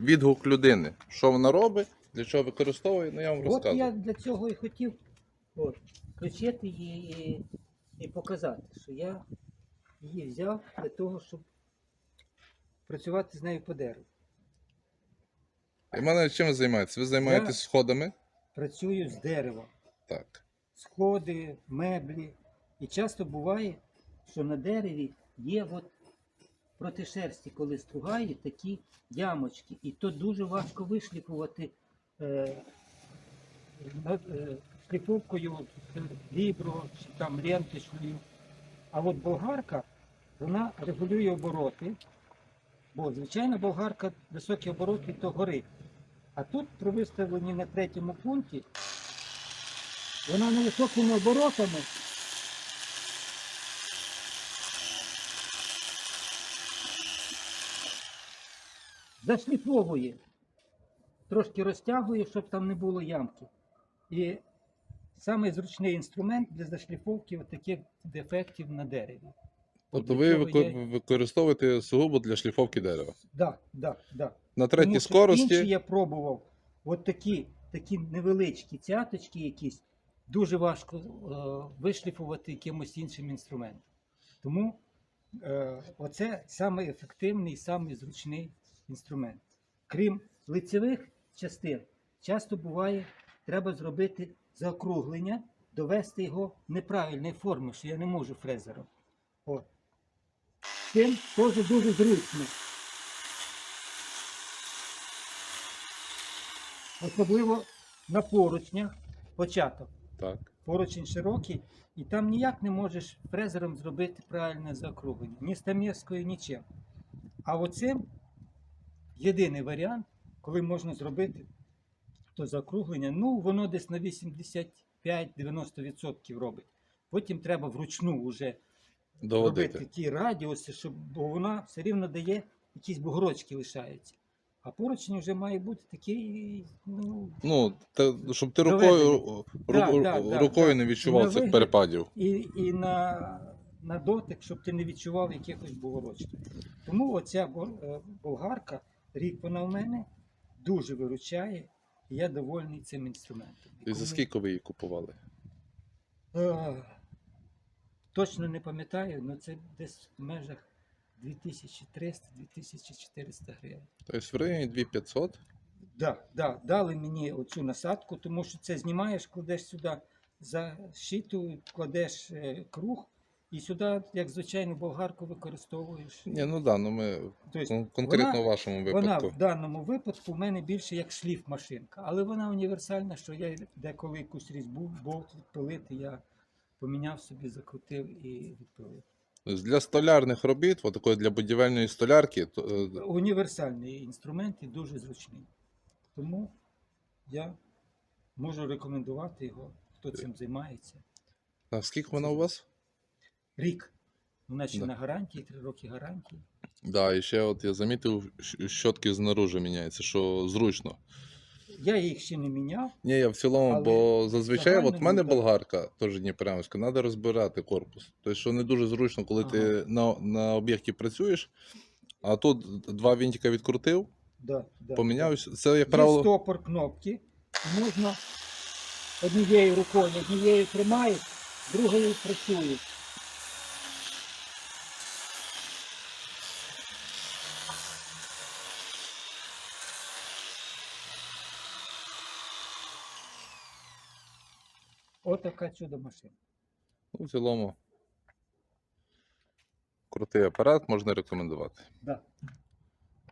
відгук людини. Що вона робить, для чого використовує, ну я вам От розказую. я для цього і хотів от, включити її і, і показати, що я її взяв для того, щоб працювати з нею по дереву. І мене чим ви займаєтесь? Ви займаєтесь сходами? Працюю з деревом. Так. сходи, меблі. І часто буває, що на дереві є от проти шерсті, коли стругає, такі ямочки. І то дуже важко вишліфувати е, е, шліфовкою от, е, чи там ленточною. А от болгарка, вона регулює обороти. Бо, звичайно, болгарка високі обороти, то горить. А тут при виставленні на третьому пункті вона невисокими оборотами. Зашліфовує, трошки розтягує, щоб там не було ямки. І самий зручний інструмент для зашліфовки от таких дефектів на дереві. Тобто ви є- використовуєте сугубо для шліфовки дерева. Да, да, да. На третій Тому що скорості. Інші я пробував. От такі, такі невеличкі цяточки якісь дуже важко е, вишліфувати якимось іншим інструментом. Тому е, оце самий ефективний, зручний інструмент. Крім лицевих частин, часто буває, треба зробити заокруглення, довести його неправильної форми, що я не можу фрезером. От. Цим теж дуже зручно. Особливо на поручнях початок. Так. Поручень широкий, і там ніяк не можеш фрезером зробити правильне заокруглення. Ні стамєскою, нічим. А оцим єдиний варіант, коли можна зробити то заокруглення, ну воно десь на 85-90% робить. Потім треба вручну вже робити ті радіуси, щоб, бо вона все рівно дає якісь бугорочки лишаються. А поручень вже має бути такий, ну, Ну, те, щоб ти рукою, Да, ру- да, да, рукою да. не На відчував цих вигляд. перепадів. і, і на, на дотик, щоб ти не відчував якихось бугорочків. Тому оця е, болгарка, рік вона в мене дуже виручає, і я довольний цим інструментом. І за скільки ви її купували? Е, Точно не пам'ятаю, але це десь в межах 2300-2400 гривень. Тобто в районі 2500. Да, да, дали мені оцю насадку, тому що це знімаєш, кладеш сюди за щиту, кладеш е, круг, і сюди, як звичайну болгарку, використовуєш. Ні, ну да, ну ми Тобто конкретно вона- в вашому Вона в даному випадку в мене більше як шліф машинка, але вона універсальна, що я деколи якусь різьбу, болт відпилити, я поміняв собі, закрутив і відпилив. Тобто Для столярних робіт, такої для будівельної столярки, то, е, Універсальний інструмент і дуже зручний. Тому я можу рекомендувати його, хто цим займається. а скільки вона у вас? Рік. Вона ще Да. на гарантії, три роки гарантії. Да, і ще от я замітив, щ- щотки знаружи міняються, що зручно. Я їх ще не міняв. Ні, я в цілому, Але бо зазвичай, от в мене да. болгарка, теж Дніпрянська, треба розбирати корпус. Тобто, що не дуже зручно, коли ти на, на об'єкті працюєш, а тут два вінтика відкрутив, Да, да, поміняв. Це, як Є правило, стопор кнопки. Можна однією рукою, однією тримаєш, другою працюєш. Отака чудо машина. ну, в цілому, крутий апарат, можна рекомендувати. Да.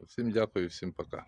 Всім дякую, всім пока.